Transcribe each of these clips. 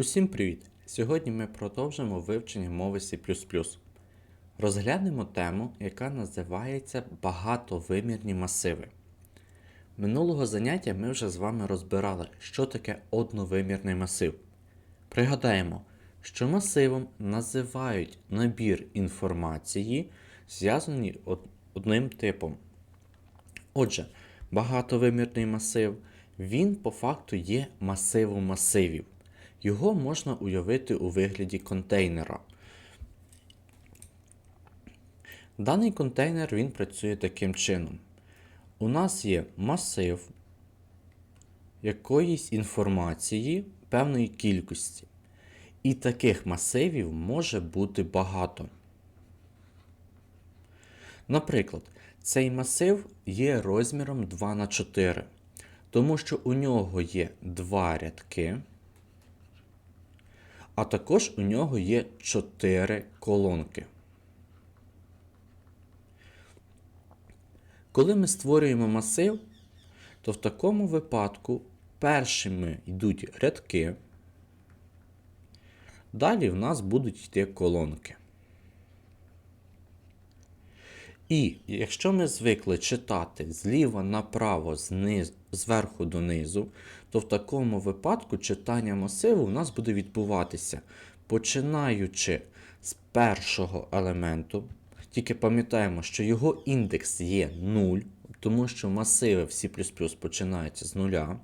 Усім привіт! Сьогодні ми продовжимо вивчення мови C. Розглянемо тему, яка називається багатовимірні масиви. Минулого заняття ми вже з вами розбирали, що таке одновимірний масив. Пригадаємо, що масивом називають набір інформації, зв'язані од- одним типом. Отже, багатовимірний масив, він по факту є масивом масивів. Його можна уявити у вигляді контейнера. Даний контейнер він працює таким чином. У нас є масив якоїсь інформації певної кількості. І таких масивів може бути багато. Наприклад, цей масив є розміром 2 на 4, тому що у нього є два рядки, а також у нього є 4 колонки. Коли ми створюємо масив, то в такому випадку першими йдуть рядки, далі в нас будуть йти колонки. І якщо ми звикли читати зліва направо, зверху донизу, то в такому випадку читання масиву в нас буде відбуватися, починаючи з першого елементу. Тільки пам'ятаємо, що його індекс є 0, тому що масиви в C починаються з нуля.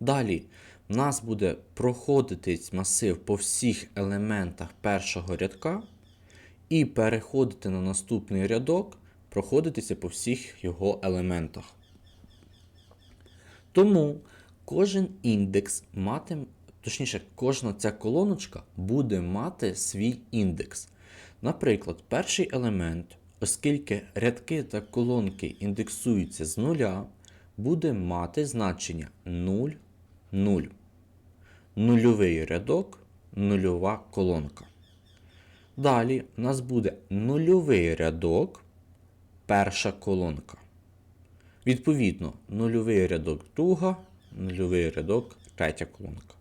Далі в нас буде проходитись масив по всіх елементах першого рядка і переходити на наступний рядок, проходитися по всіх його елементах. Тому кожен індекс матиме, точніше, кожна ця колоночка буде мати свій індекс. Наприклад, перший елемент, оскільки рядки та колонки індексуються з нуля, буде мати значення 0, 0. Нульовий рядок, нульова колонка. Далі у нас буде нульовий рядок, перша колонка. Відповідно, нульовий рядок друга, нульовий рядок третя колонка.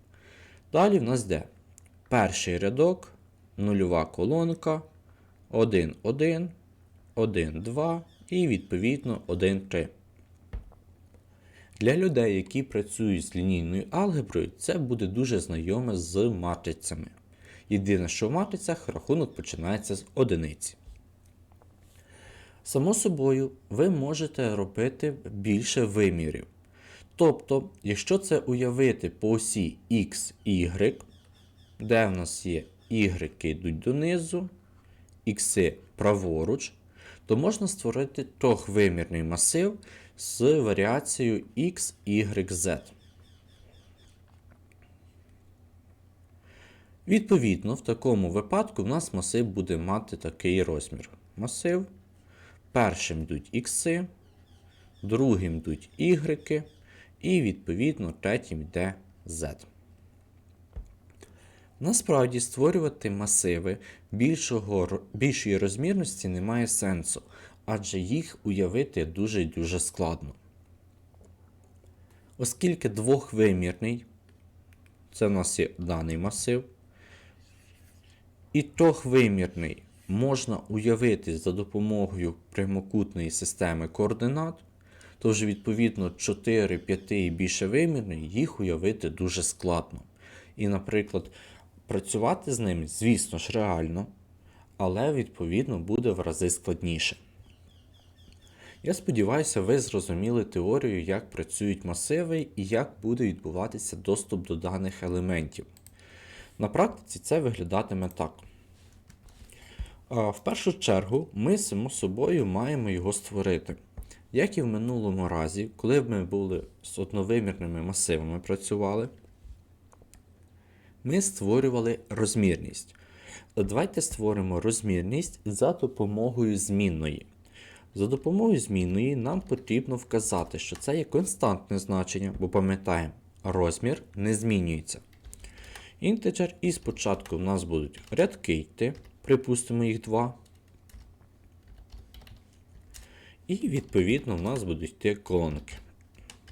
Далі в нас йде перший рядок, нульова колонка, 1, 1, 1, 2 і відповідно 1, 3. Для людей, які працюють з лінійною алгеброю, це буде дуже знайоме з матрицями. Єдине, що в матрицях рахунок починається з одиниці. Само собою, ви можете робити більше вимірів. Тобто, якщо це уявити по осі X, Y, де в нас є Y йдуть донизу, X праворуч, то можна створити трьохвимірний масив з варіацією X, Y, Z. Відповідно, в такому випадку в нас масив буде мати такий розмір. Масив. Першим йдуть ікси, другим йдуть y, і, відповідно, третім йде z. Насправді створювати масиви більшого, більшої розмірності немає сенсу, адже їх уявити дуже і дуже складно. Оскільки двохвимірний, це в нас є даний масив, і трьохвимірний можна уявити за допомогою прямокутної системи координат, то вже відповідно 4, 5 і більше вимірний їх уявити дуже складно. І, наприклад, працювати з ними, звісно ж, реально, але відповідно буде в рази складніше. Я сподіваюся, ви зрозуміли теорію, як працюють масиви і як буде відбуватися доступ до даних елементів. На практиці це виглядатиме так. В першу чергу, ми само собою маємо його створити. Як і в минулому разі, коли ми були з одновимірними масивами працювали, ми створювали розмірність. Давайте створимо розмірність за допомогою змінної. За допомогою змінної нам потрібно вказати, що це є константне значення, бо пам'ятаємо, розмір не змінюється. Інтеджер і спочатку в нас будуть рядки йти, припустимо їх два. І відповідно в нас будуть йти колонки.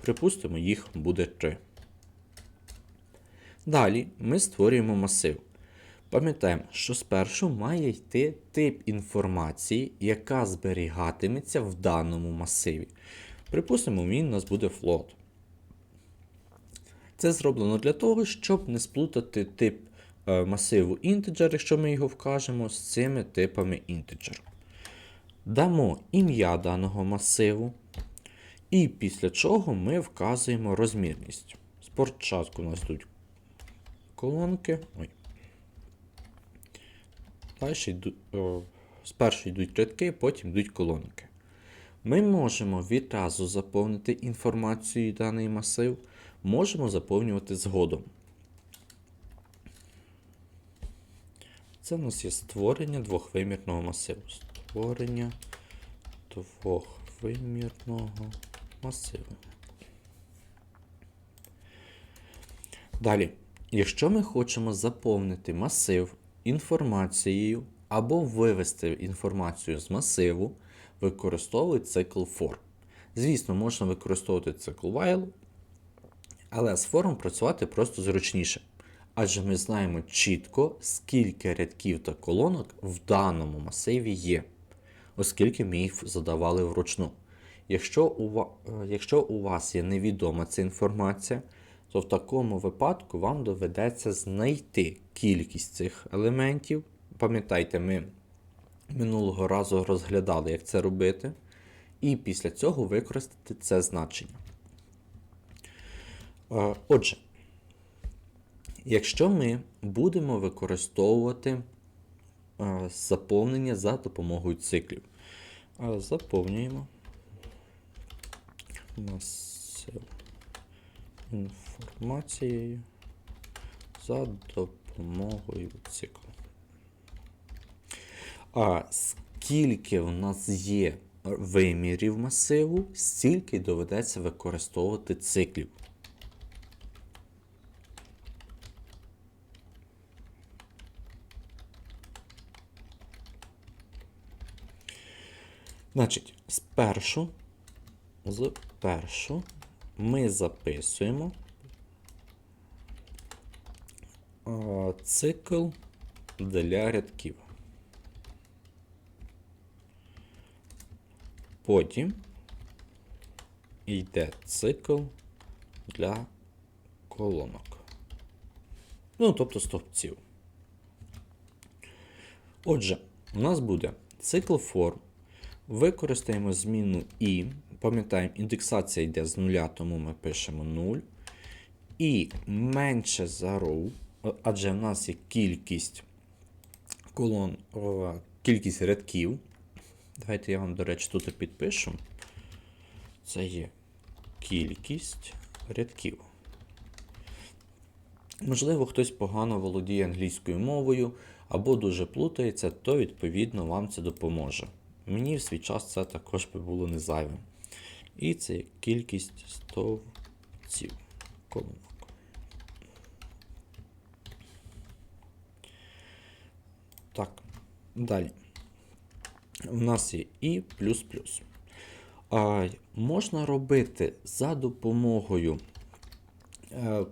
Припустимо, їх буде 3. Далі ми створюємо масив. Пам'ятаємо, що спершу має йти тип інформації, яка зберігатиметься в даному масиві. Припустимо, він у нас буде float. Це зроблено для того, щоб не сплутати тип масиву integer, якщо ми його вкажемо, з цими типами integer. Дамо ім'я даного масиву. І після чого ми вказуємо розмірність. Спочатку у нас тут колонки. Ой. Далі спершу йдуть рядки, потім йдуть колонки. Ми можемо відразу заповнити інформацією даний масив, можемо заповнювати згодом. Це у нас є створення двохвимірного масиву. Створення двохвимірного масиву. Далі, якщо ми хочемо заповнити масив інформацією або вивести інформацію з масиву, використовують цикл for. Звісно, можна використовувати цикл while, але з фором працювати просто зручніше. Адже ми знаємо чітко, скільки рядків та колонок в даному масиві є, оскільки ми їх задавали вручну. Якщо у, е, якщо у вас є невідома ця інформація, то в такому випадку вам доведеться знайти кількість цих елементів. Пам'ятайте, ми минулого разу розглядали, як це робити, і після цього використати це значення. Е, Отже, якщо ми будемо використовувати е, заповнення за допомогою циклів, Е, заповнюємо масив інформацією за допомогою циклу. А скільки в нас є вимірів масиву, стільки доведеться використовувати циклів. Значить, спершу, спершу ми записуємо цикл для рядків. Потім йде цикл для колонок. Ну, тобто стовпців. Отже, у нас буде цикл for. Використаємо зміну і. Пам'ятаємо, індексація йде з нуля, тому ми пишемо 0. І менше за row, адже в нас є кількість колон, кількість рядків. Давайте я вам, до речі, тут підпишу. Це є кількість рядків. Можливо, хтось погано володіє англійською мовою або дуже плутається, то відповідно вам це допоможе. Мені в свій час це також би було не зайвим. І це кількість стовпців колонок. Так, далі. У нас є і плюс плюс. А, можна робити за допомогою е,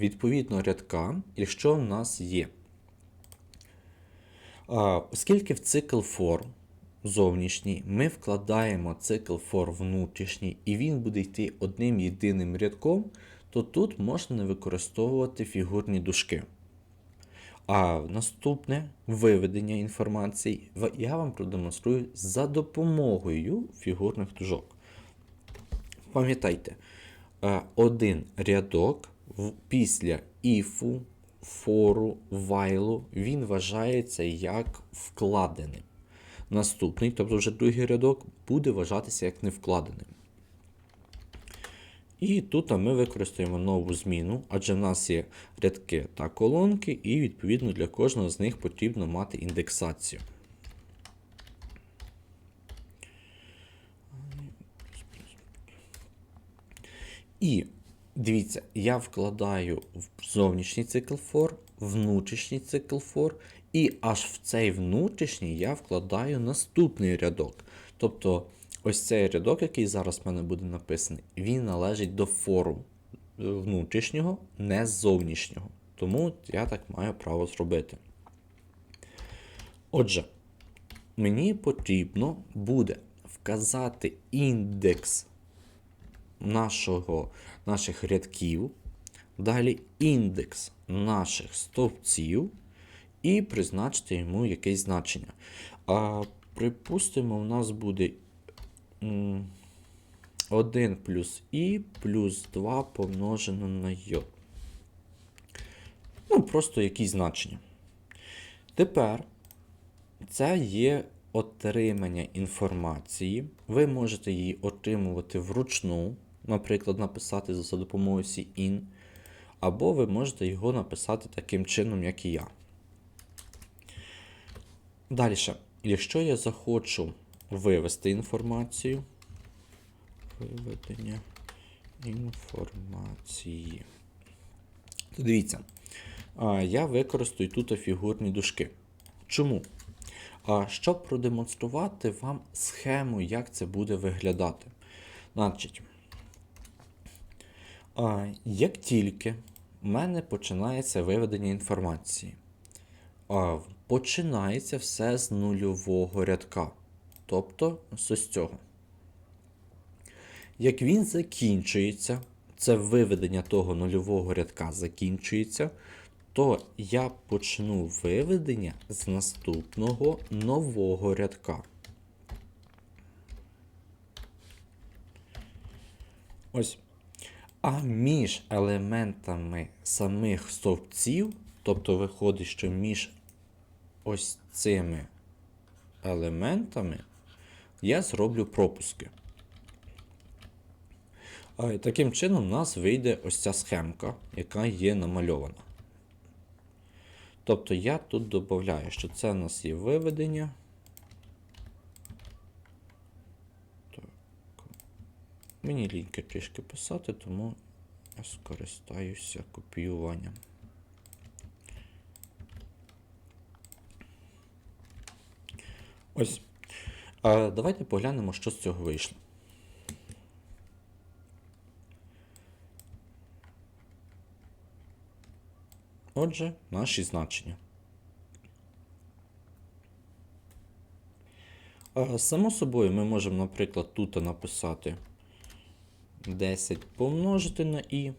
відповідно рядка, якщо в нас є. Оскільки в цикл for зовнішній ми вкладаємо цикл for внутрішній, і він буде йти одним єдиним рядком, то тут можна не використовувати фігурні дужки. А наступне виведення інформації я вам продемонструю за допомогою фігурних дужок. Пам'ятайте, один рядок після іфу, фору, вайлу, він вважається як вкладеним. Наступний, тобто вже другий рядок, буде вважатися як невкладеним. І тут ми використаємо нову зміну, адже в нас є рядки та колонки, і відповідно для кожного з них потрібно мати індексацію. І дивіться, я вкладаю в зовнішній цикл for, внутрішній цикл for, і аж в цей внутрішній я вкладаю наступний рядок. Тобто, ось цей рядок, який зараз в мене буде написаний, він належить до фору. внутрішнього, не зовнішнього. Тому я так маю право зробити. Отже, мені потрібно буде вказати індекс нашого, наших рядків, далі індекс наших стовпців і призначити йому якесь значення. А припустимо, у нас буде 1 плюс і плюс 2 помножено на й. Ну, просто якісь значення. Тепер це є отримання інформації. Ви можете її отримувати вручну, наприклад, написати за допомогою CIN, або ви можете його написати таким чином, як і я. Далі, якщо я захочу вивести інформацію, виведення інформації, то дивіться, я використаю тут фігурні дужки. Чому? Щоб продемонструвати вам схему, як це буде виглядати. Значить, а, як тільки в мене починається виведення інформації, а, починається все з нульового рядка. Тобто з ось цього. Як він закінчується, це виведення того нульового рядка закінчується, то я почну виведення з наступного нового рядка. Ось. А між елементами самих стовпців, тобто виходить, що між ось цими елементами я зроблю пропуски. Таким чином у нас вийде ось ця схемка, яка є намальована. Тобто я тут додаю, що це у нас є виведення. Мені ліньки трішки писати, тому скористаюся копіюванням. Ось. А, Давайте поглянемо, що з цього вийшло. Отже, наші значення. Само собою ми можемо, наприклад, тут написати 10 помножити на і.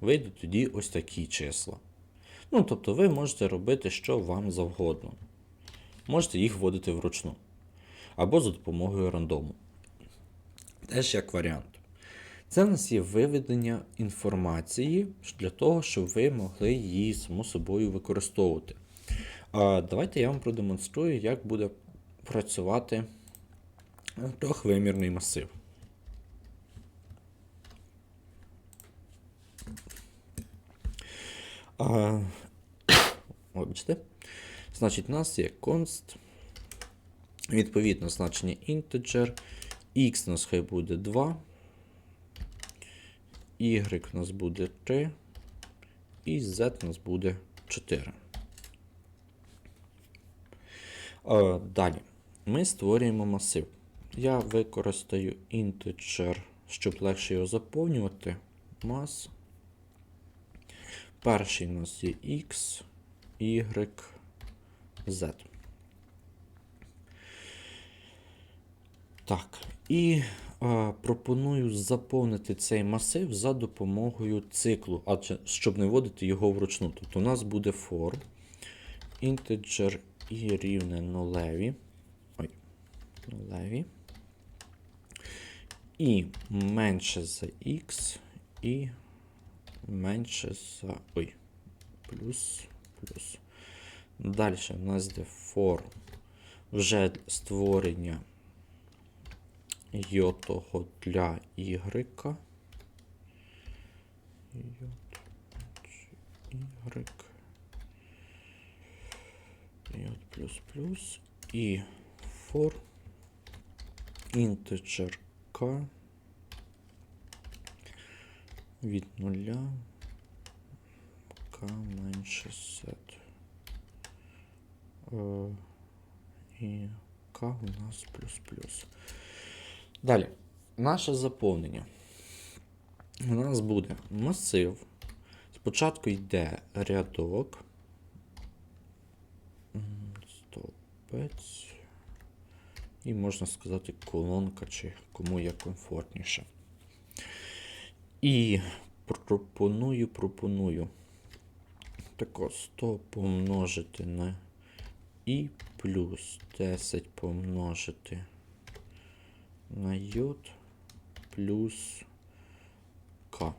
Вийдуть тоді ось такі числа. Ну, тобто ви можете робити, що вам завгодно. Можете їх вводити вручну. Або за допомогою рандому. Теж як варіант. Це в нас є виведення інформації для того, щоб ви могли її само собою використовувати. А Давайте я вам продемонструю, як буде працювати трьохвимірний масив. А, Вибачте. Значить, у нас є const. Відповідно, значення integer. X у нас хай буде 2. Y у нас буде 3. І Z у нас буде 4. А, Далі. Ми створюємо масив. Я використаю integer, щоб легше його заповнювати. Mass. Перший у нас є X, Y, Z. Так, і а, пропоную заповнити цей масив за допомогою циклу, адже щоб не вводити його вручну. Тобто у нас буде for integer і рівне нулеві. Ой, нулеві. І менше за x, і менше за. Ой, плюс, плюс. Далі у нас йде for вже створення йотого для y. y. Йот плюс плюс і for integer k від нуля k менше z. Е, і k у нас плюс плюс. Далі. наше заповнення. У нас буде масив. Спочатку йде рядок. М, Стовпець. І можна сказати колонка, чи кому як комфортніше. І пропоную, пропоную. Тако 100 помножити на і плюс 10 помножити на йод плюс К.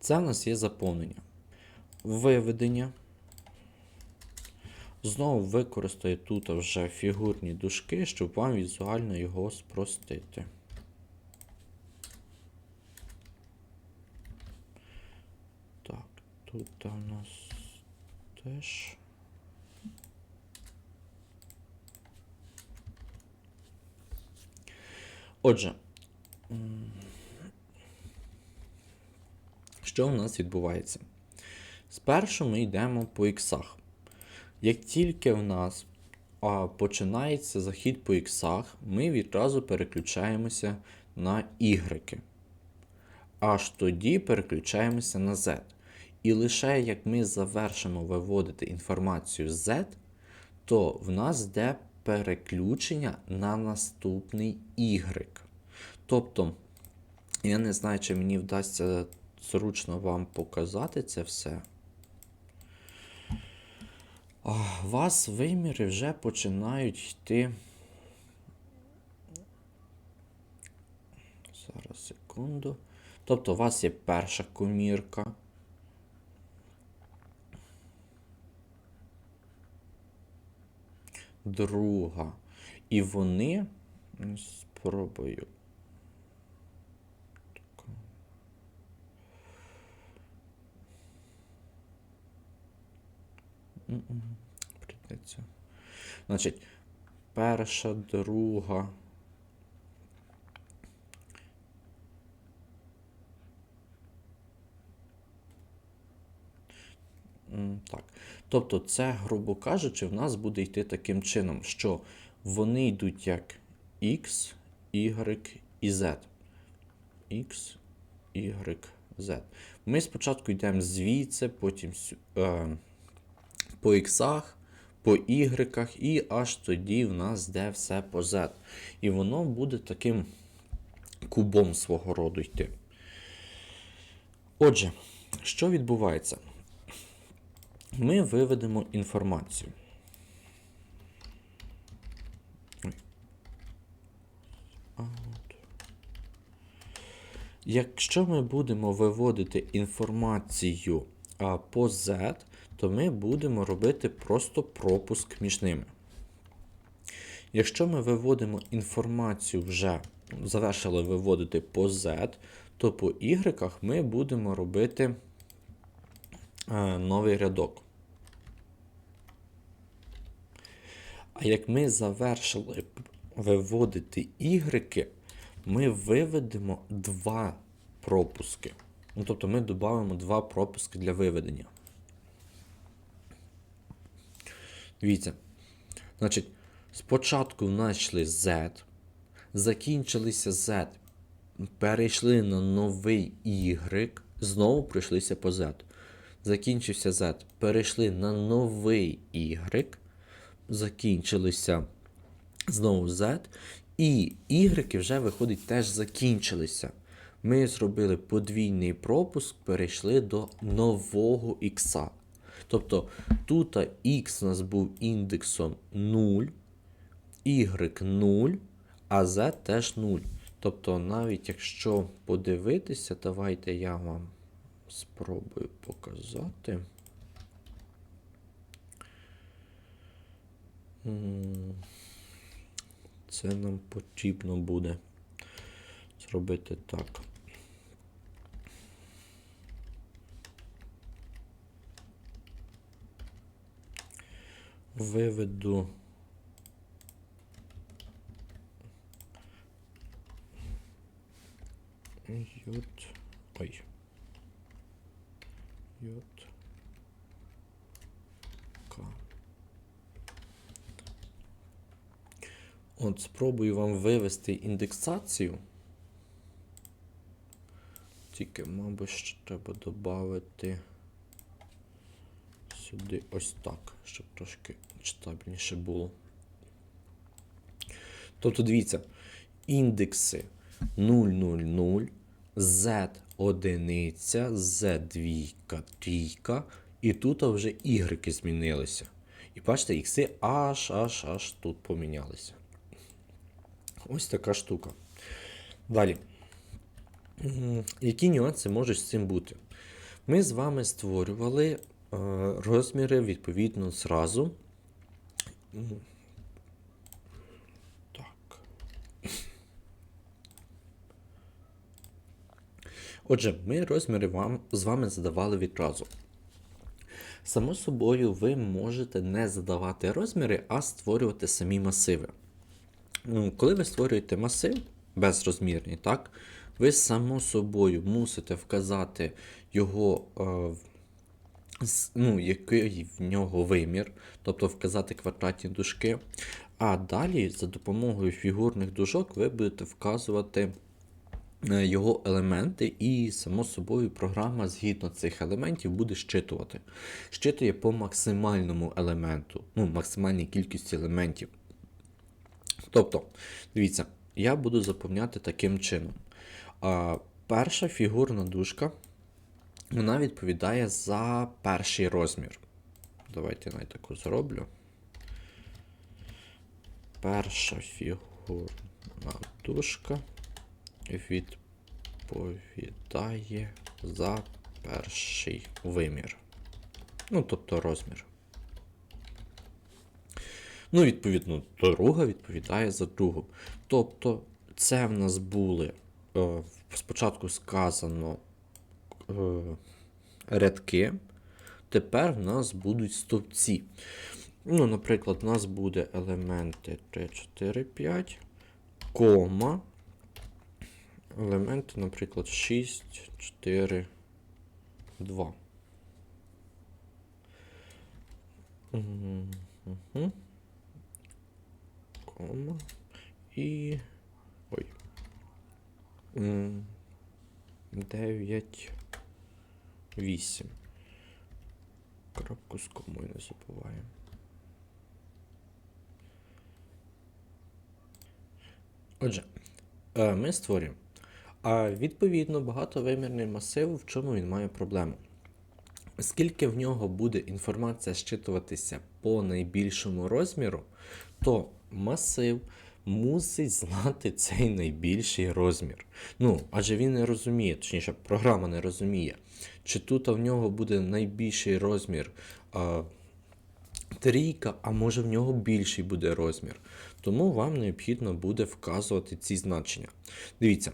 Це в нас є заповнення. Виведення. Знову використаю тут вже фігурні дужки, щоб вам візуально його спростити. Так, тут у нас теж. Отже, що в нас відбувається? Спершу ми йдемо по іксах. Як тільки в нас а, починається захід по іксах, ми відразу переключаємося на Y. Аж тоді переключаємося на Z. І лише як ми завершимо виводити інформацію Z, то в нас йде переключення на наступний Y. Тобто, я не знаю, чи мені вдасться зручно вам показати це все. У вас виміри вже починають йти. Зараз секунду. Тобто, у вас є перша комірка. Друга. І вони. Спробую. Прийдеться. Значить, перша, друга. Так. Тобто, це, грубо кажучи, в нас буде йти таким чином, що вони йдуть як X, Y і Z. X, Y, Z. Ми спочатку йдемо звідси, потім е, по іксах, по ігреках, і аж тоді в нас йде все по Z. І воно буде таким кубом свого роду йти. Отже, що відбувається? Ми виведемо інформацію. Якщо ми будемо виводити інформацію по Z, то ми будемо робити просто пропуск між ними. Якщо ми виводимо інформацію вже завершили виводити по Z, то по Y ми будемо робити е, новий рядок. А як ми завершили виводити Y, ми виведемо два пропуски. Ну, тобто ми додамо два пропуски для виведення. Дивіться. Значить, спочатку в нас йшли Z, закінчилися Z, перейшли на новий Y, знову прийшлися по Z. Закінчився Z, перейшли на новий Y, закінчилися знову Z, і Y вже виходить теж закінчилися. Ми зробили подвійний пропуск, перейшли до нового X. Тобто тут X у нас був індексом 0, Y 0, а Z теж 0. Тобто, навіть якщо подивитися, давайте я вам спробую показати. Це нам потрібно буде зробити так. Виведу. Йод. Ой. Йод. К. От спробую вам вивести індексацію. Тільки, мабуть, ще треба додати сюди ось так, щоб трошки читабельніше було. Тобто, дивіться, індекси 000, Z одиниця, Z двійка, трійка, і тут вже Y змінилися. І бачите, ікси аж аж аж тут помінялися. Ось така штука. Далі. Які нюанси можуть з цим бути? Ми з вами створювали розміри відповідно зразу. Так. Отже, ми розміри вам, з вами задавали відразу. Само собою, ви можете не задавати розміри, а створювати самі масиви. Ну, Коли ви створюєте масив безрозмірний, так, ви само собою мусите вказати його, е, ну, який в нього вимір, тобто вказати квадратні дужки. А далі за допомогою фігурних дужок ви будете вказувати е, його елементи, і, само собою, програма згідно цих елементів буде щитувати. Щитує по максимальному елементу, ну, максимальній кількості елементів. Тобто, дивіться, я буду заповняти таким чином. А, перша фігурна дужка вона відповідає за перший розмір. Давайте я навіть таку зроблю. Перша фігурна дужка відповідає за перший вимір. Ну, тобто розмір. Ну, відповідно, друга відповідає за другу. Тобто, це в нас були е, спочатку сказано рядки, тепер в нас будуть стовпці. Ну, наприклад, у нас буде елементи 3, 4, 5, кома. Елементи, наприклад, 6, 4, 2. Угу. Кома. І. Ой. 9. 8. Крапку з комою не забуваємо. Отже, е, ми створюємо. А відповідно, багатовимірний масив, в чому він має проблему? Оскільки в нього буде інформація щитуватися по найбільшому розміру, то масив мусить знати цей найбільший розмір. Ну, адже він не розуміє, точніше, програма не розуміє, чи тут в нього буде найбільший розмір а, трійка, а може в нього більший буде розмір. Тому вам необхідно буде вказувати ці значення. Дивіться.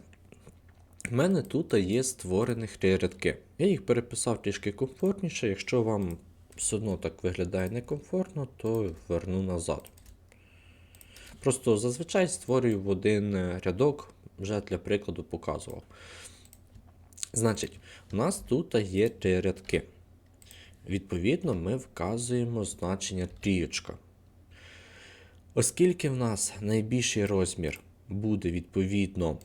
У мене тут є створених три рядки. Я їх переписав трішки комфортніше. Якщо вам все одно так виглядає некомфортно, то верну назад. Просто зазвичай створюю в один е, рядок, вже для прикладу показував. Значить, у нас тут є три рядки. Відповідно, ми вказуємо значення трієчка. Оскільки в нас найбільший розмір буде відповідно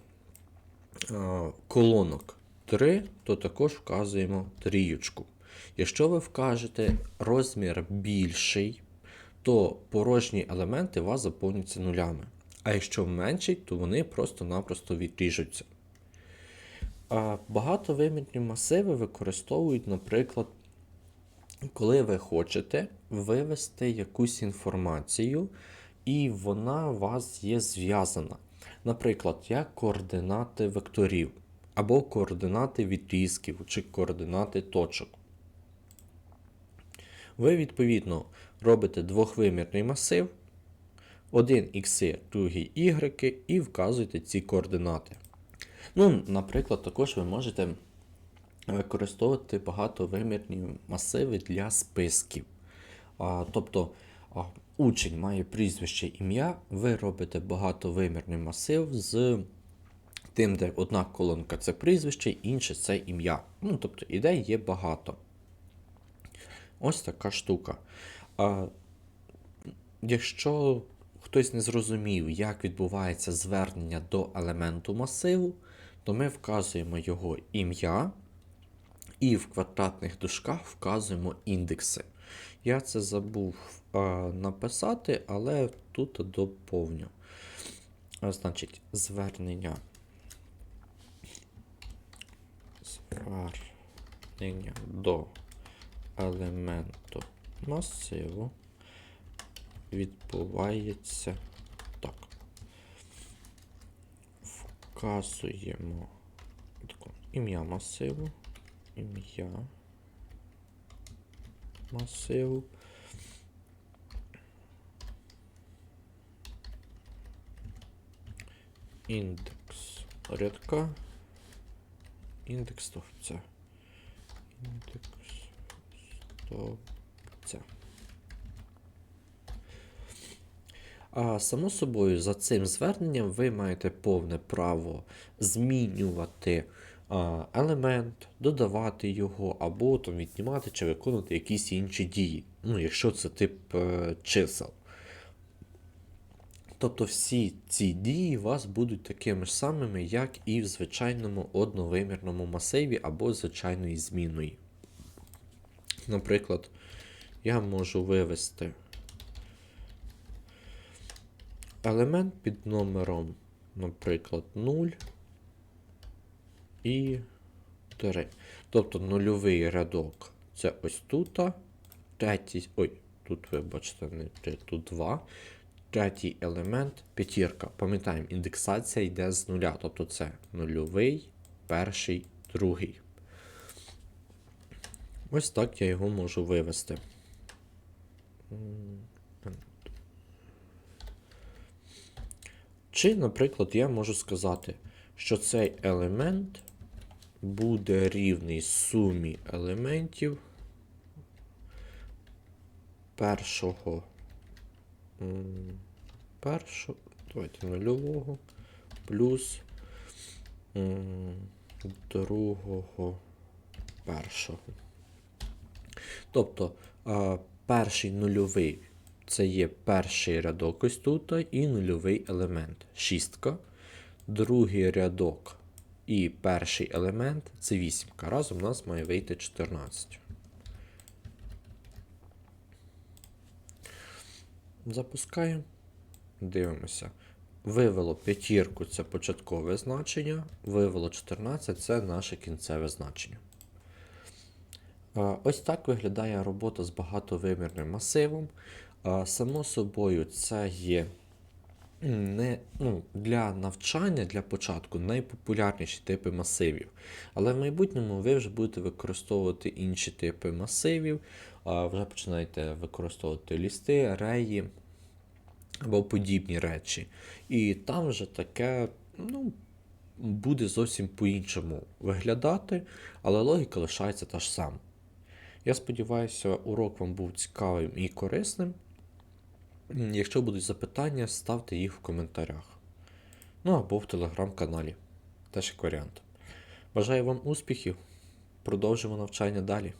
е, колонок 3, то також вказуємо трієчку. Якщо ви вкажете розмір більший, то порожні елементи у вас заповнюються нулями. А якщо менший, то вони просто-напросто відріжуться. Багатовимірні масиви використовують, наприклад, коли ви хочете вивести якусь інформацію, і вона у вас є зв'язана. Наприклад, як координати векторів, або координати відрізків, чи координати точок. Ви, відповідно, робите двохвимірний масив, один ікси, другий y, і вказуєте ці координати. Ну, наприклад, також ви можете використовувати багатовимірні масиви для списків. А, тобто учень має прізвище ім'я, ви робите багатовимірний масив з тим, де одна колонка це прізвище, інше це ім'я. Ну, тобто ідей є багато. Ось така штука. А, Якщо хтось не зрозумів, як відбувається звернення до елементу масиву, то ми вказуємо його ім'я і в квадратних дужках вказуємо індекси. Я це забув е, написати, але тут доповню. А, Значить, звернення. Звернення до елементу масиву відбувається так. Вказуємо ім'я масиву. Ім'я масиву. Індекс рядка. Індекс стовпця. Індекс стовпця. А само собою, за цим зверненням ви маєте повне право змінювати а, елемент, додавати його, або там віднімати чи виконувати якісь інші дії. Ну, якщо це тип е, чисел. Тобто всі ці дії у вас будуть такими ж самими, як і в звичайному одновимірному масиві або звичайної змінної. Наприклад, я можу вивести елемент під номером, наприклад, 0 і 3. Тобто нульовий рядок це ось тут. Третій, ой, тут, вибачте, не 3, тут 2. Третій елемент п'ятірка. Пам'ятаємо, індексація йде з нуля. Тобто це нульовий, перший, другий. Ось так я його можу вивести. Чи, наприклад, я можу сказати, що цей елемент буде рівний сумі елементів першого першого, давайте нульового плюс другого першого. Тобто перший нульовий це є перший рядок ось тут і нульовий елемент шістка. Другий рядок і перший елемент це вісімка. Разом у нас має вийти 14. Запускаємо. Дивимося. Вивело п'ятірку це початкове значення, вивело 14 це наше кінцеве значення. Ось так виглядає робота з багатовимірним масивом. Само собою, це є не, ну, для навчання для початку найпопулярніші типи масивів. Але в майбутньому ви вже будете використовувати інші типи масивів, вже починаєте використовувати лісти, реї або подібні речі. І там вже таке, ну, буде зовсім по-іншому виглядати, але логіка лишається та ж сама. Я сподіваюся, урок вам був цікавим і корисним. Якщо будуть запитання, ставте їх в коментарях. Ну або в телеграм-каналі. Теж як варіант. Бажаю вам успіхів. Продовжимо навчання далі.